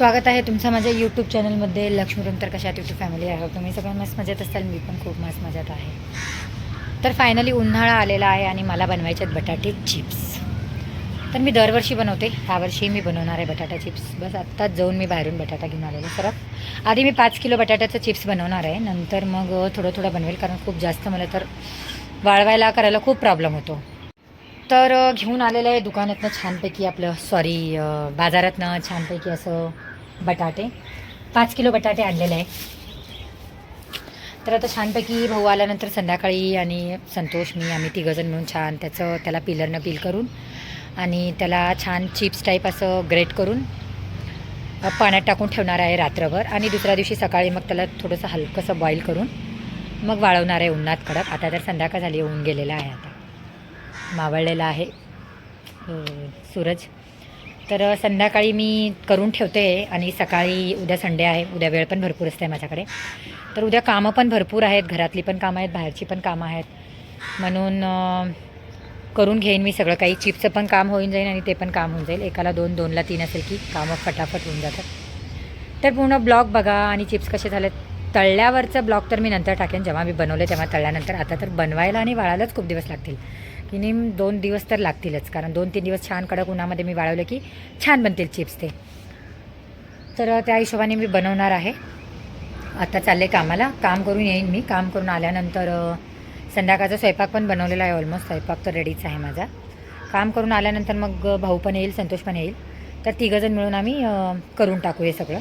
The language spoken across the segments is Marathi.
स्वागत आहे तुमचं माझ्या यूट्यूब चॅनलमध्ये लक्ष्मीरंतर कशा यूट्यूब फॅमिली आहे तुम्ही सगळं मस्त मजेत असाल मी पण खूप मस्त मजेत आहे. तर फायनली उन्हाळा आलेला आहे आणि मला बनवायचे आहेत बटाटे चिप्स तर मी दरवर्षी बनवते ह्यावर्षी मी बनवणार आहे बटाटा चिप्स बस आत्ताच जाऊन मी बाहेरून बटाटा घेऊन आलेलो सरळ आधी मी पाच किलो बटाट्याचं चिप्स बनवणार आहे नंतर मग थोडं थोडं बनवेल कारण खूप जास्त मला तर वाळवायला करायला खूप प्रॉब्लेम होतो. तर घेऊन आलेलं आहे दुकानातनं छानपैकी आपलं सॉरी बाजारातनं छानपैकी असं बटाटे. पाच किलो बटाटे आणलेले आहे. तर आता छानपैकी भाऊ आल्यानंतर संध्याकाळी आणि संतोष मी आम्ही तिघंजण मिळून छान त्याचं त्याला पिलरनं पील करून आणि त्याला छान चिप्स टाईप असं ग्रेट करून पाण्यात टाकून ठेवणार आहे रात्रभर आणि दुसऱ्या दिवशी सकाळी मग त्याला थोडंसं हलकंसं बॉईल करून मग वाळवणार आहे उन्हात कडक. आता तर संध्याकाळ झाली होऊन गेलेला आहे आता. मावळलेला आहे सूरज. तर संध्याकाळी मी करून ठेवते आणि सकाळी उद्या संडे आहे उद्या वेळ पण भरपूर असते माझ्याकडे. तर उद्या कामं पण भरपूर आहेत घरातली पण कामं आहेत बाहेरची पण कामं आहेत. म्हणून करून घेईन मी सगळं. काही चिप्सचं पण काम होऊन जाईल आणि ते पण काम होऊन जाईल. एकाला दोन दोनला तीन असेल की कामं फटाफट होऊन जातात. तर पूर्ण ब्लॉग बघा आणि चिप्स कसे झाले तळल्यावरचं ब्लॉग तर मी नंतर टाकेन. जेव्हा मी बनवले तेव्हा तळल्यानंतर. आता तर बनवायला आणि वाळायलाच खूप दिवस लागतील. की नेम दोन दिवस तर लागतीलच कारण दोन तीन दिवस छान कडक उन्हामध्ये मी वाळवलं की छान बनतील चिप्स ते. तर त्या हिशोबाने मी बनवणार आहे. आता चालले कामाला. काम करून येईन मी. काम करून आल्यानंतर संध्याकाळचा स्वयंपाक पण बनवलेला आहे ऑलमोस्ट स्वयंपाक तर रेडीच आहे माझा. काम करून आल्यानंतर मग भाऊ पण येईल संतोष पण येईल. तर तिघंजण मिळून आम्ही करून टाकू हे सगळं.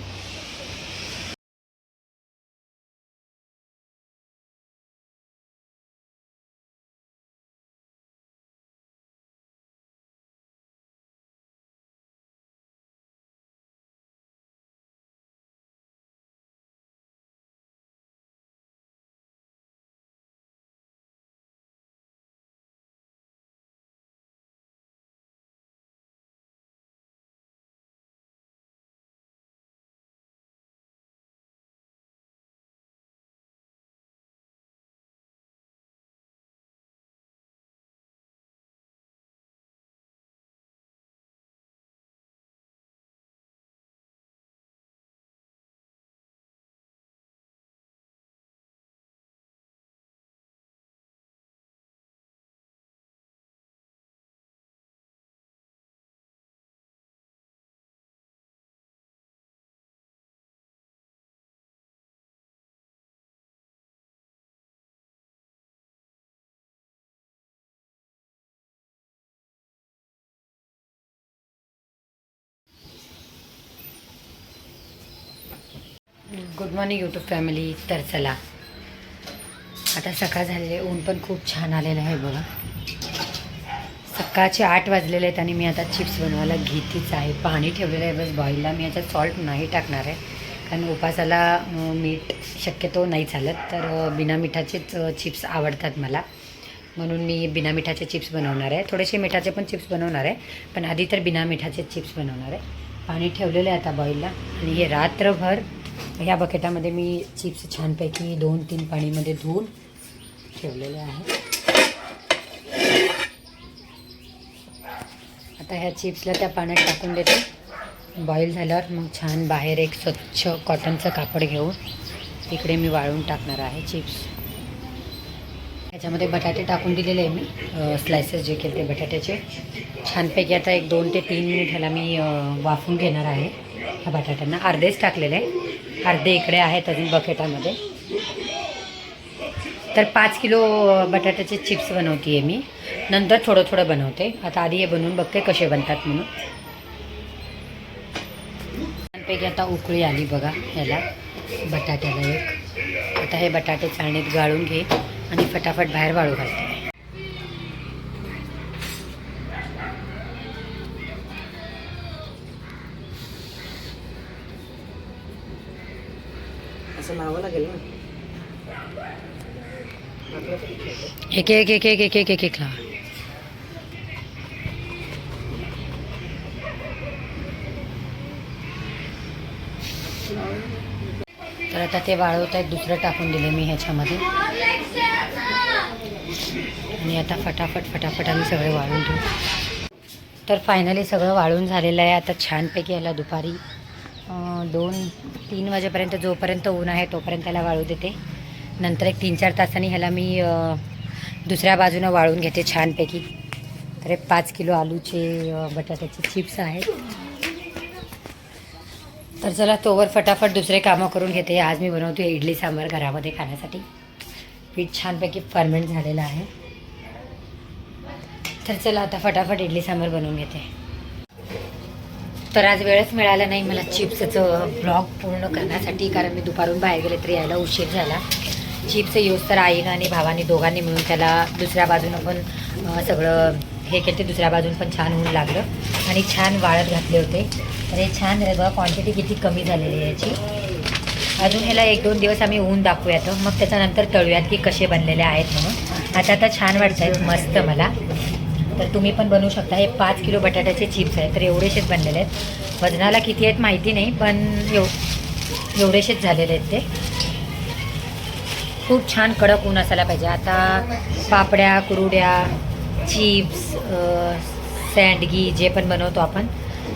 गुड मॉर्निंग यूट्यूब फॅमिली तर चला. आता सकाळ झालेलं आहे. ऊन पण खूप छान आलेलं आहे बघा. सकाळचे आठ वाजलेले आहेत आणि मी आता चिप्स बनवायला घेतीच आहे. पाणी ठेवलेलं आहे. बस बॉईलला मी याच्यात सॉल्ट नाही टाकणार आहे. कारण उपासाला मीठ शक्यतो नाही चालत. तर बिना मिठाचेच चिप्स आवडतात मला. म्हणून मी बिना मिठाचे चिप्स बनवणार आहे. थोडेसे मिठाचे पण चिप्स बनवणार आहे. पण आधी तर बिना मिठाचे चिप्स बनवणार आहे. पाणी ठेवलेलं आहे आता बॉईलला आणि हे रात्रभर ह्या बकेटामध्ये मी चिप्स छानपैकी दोन तीन पाणीमध्ये धुवून ठेवलेले आहे. आता ह्या चिप्सला त्या पाण्यात टाकून देते. बॉईल झाल्यावर मग छान बाहेर एक स्वच्छ कॉटनचं कापड घेऊन तिकडे मी वाळून टाकणार आहे चिप्स. ह्याच्यामध्ये बटाटे टाकून दिलेले आहे मी. स्लायसेस जे केले ते बटाट्याचे. छानपैकी आता एक दोन ते तीन मिनिट ह्याला मी वाफून घेणार आहे. ह्या बटाट्यांना अर्धेच टाकलेले आहे. अर्धे इकडे आहेत अजून बकेटामध्ये. तर पाच किलो बटाट्याचे चिप्स बनवते आहे मी. नंतर थोडं थोडं बनवते. आता आधी हे बनवून बघते कसे बनतात म्हणून. छानपैकी आता उकळी आली बघा ह्याला बटाट्याला एक. आता हे बटाटे चाळणीत गाळून घे आणि फटाफट बाहेर वाळू घालते. असं लावावं लागेल ना. एक एक एक एक एक एक एक एक लावा. तर आता ते वाळवत आहेत दुसरं टाकून दिले मी ह्याच्यामध्ये. आणि आता फटाफट फटाफट आम्ही सगळे वाळून ठेवू. तर फायनली सगळं वाळून झालेलं आहे. आता छानपैकी याला दुपारी दोन तीन वाजेपर्यंत जोपर्यंत ऊन आहे तोपर्यंत त्याला वाळू देते. नंतर एक तीन चार तासांनी ह्याला मी दुसऱ्या बाजूनं वाळून घेते छानपैकी. तर एक पाच किलो आलूचे बटाट्याचे चिप्स आहेत. तर चला तोवर फटाफट दुसरे कामं करून घेते. आज मी बनवते इडली सांबार घरामध्ये खाण्यासाठी. पीठ छानपैकी फर्मेंट झालेलं आहे. तर चला आता फटाफट इडली सांबार बनवून घेते. तर आज वेळच मिळाला नाही मला चिप्सचं ब्लॉग पूर्ण करण्यासाठी कारण मी दुपारून बाहेर गेले तर यायला उशीर झाला. चिप्स यूज तर आईनं आणि भावानी दोघांनी मिळून त्याला दुसऱ्या बाजूनं पण सगळं हे केलं ते दुसऱ्या बाजून पण छान ऊन लागलं आणि छान वाळत घातले होते. तर हे छान बघा क्वांटिटी किती कमी झालेली आहे याची. अजून ह्याला एक दोन दिवस आम्ही ऊन दाखवूयात. मग त्याच्यानंतर तळूयात की कसे बनलेले आहेत म्हणून. आता आता छान वाटत आहेत मस्त मला. तर तुम्ही पण बनवू शकता. हे पाच किलो बटाट्याचे चिप्स आहेत. तर एवढेशेच बनलेले आहेत. वजनाला किती आहेत माहिती नाही पण एव एवढेशेच झालेले आहेत ते. खूप छान कडक ऊन असायला पाहिजे. आता पापड्या कुरुड्या चिप्स सँडगी जे पण बनवतो आपण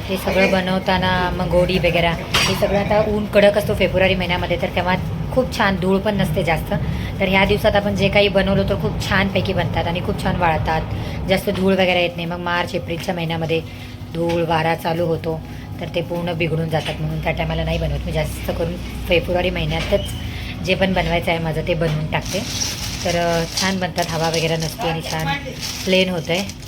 ते सगळं बनवताना मंगोडी वगैरे हे सगळं आता ऊन कडक असतो फेब्रुवारी महिन्यामध्ये तर तेव्हा खूप छान धूळ पण नसते जास्त. तर ह्या दिवसात आपण जे काही बनवलं तर खूप छानपैकी बनतात आणि खूप छान वाळतात. जास्त धूळ वगैरे येत नाही. मग मार्च एप्रिलच्या महिन्यामध्ये धूळ वारा चालू होतो. तर ते पूर्ण बिघडून जातात म्हणून त्या टायमाला नाही बनवत. मी जास्त करून फेब्रुवारी महिन्यातच जे पण बनवायचं आहे माझं ते बनवून टाकते. तर छान बनतात. हवा वगैरे नसते आणि छान प्लेन होतं आहे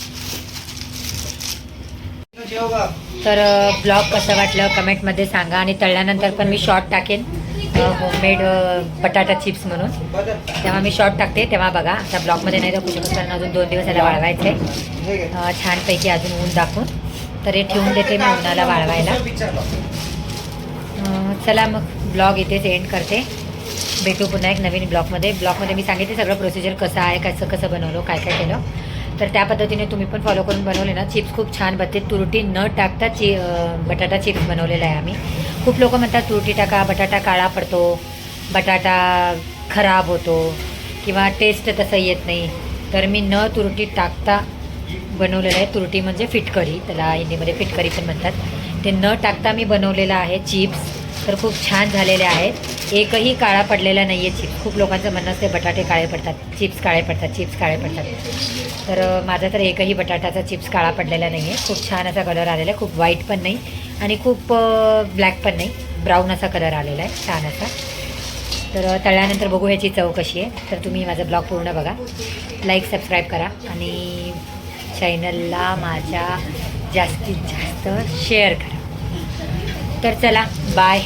तर ब्लॉग कसं वाटलं कमेंटमध्ये सांगा आणि तळल्यानंतर पण मी शॉर्ट टाकेन होममेड बटाटा चिप्स म्हणून. तेव्हा मी शॉर्ट टाकते तेव्हा बघा. आता ब्लॉगमध्ये नाही दाखवू शकत कारण अजून दोन दिवस याला वाळवायचं आहे छानपैकी अजून ऊन दाखवून. तर हे ठेवून देते मी उन्हाला वाळवायला. चला मग ब्लॉग इथेच एंड करते. भेटू पुन्हा एक नवीन ब्लॉगमध्ये. ब्लॉगमध्ये मी सांगितले सगळं प्रोसिजर कसं आहे कसं कसं बनवलं काय काय केलं. तर त्या पद्धतीने तुम्ही पण फॉलो करून बनवले ना. चिप्स खूप छान बनते. तुरटी न टाकता चि बटाटा चिप्स बनवलेला आहे आम्ही. खूप लोक म्हणतात तुरटी टाका बटाटा काळा पडतो बटाटा खराब होतो किंवा टेस्ट तसं येत नाही. तर मी न तुरटी टाकता बनवलेलं आहे. तुरटी म्हणजे फिटकरी त्याला हिंदीमध्ये फिटकरी पण म्हणतात. ते न टाकता मी बनवलेलं आहे चिप्स तर खूप छान झालेले आहेत. एकही काळा पडलेला नाही आहे चिप्स. खूप लोकांचं म्हणणं असते बटाटे काळे पडतात चिप्स काळे पडतात चिप्स काळे पडतात. तर माझा तर एकही बटाटाचा चिप्स काळा पडलेला नाही आहे खूप छान असा कलर आलेला आहे. खूप व्हाईट पण नाही आणि खूप ब्लॅक पण नाही. ब्राऊन असा कलर आलेला आहे. छान असा. तर तळल्यानंतर बघू ह्याची चव कशी आहे. तर तुम्ही माझा ब्लॉग पूर्ण बघा. लाईक सबस्क्राईब करा आणि चॅनलला माझ्या जास्तीत जास्त शेअर करा. तर चला बाय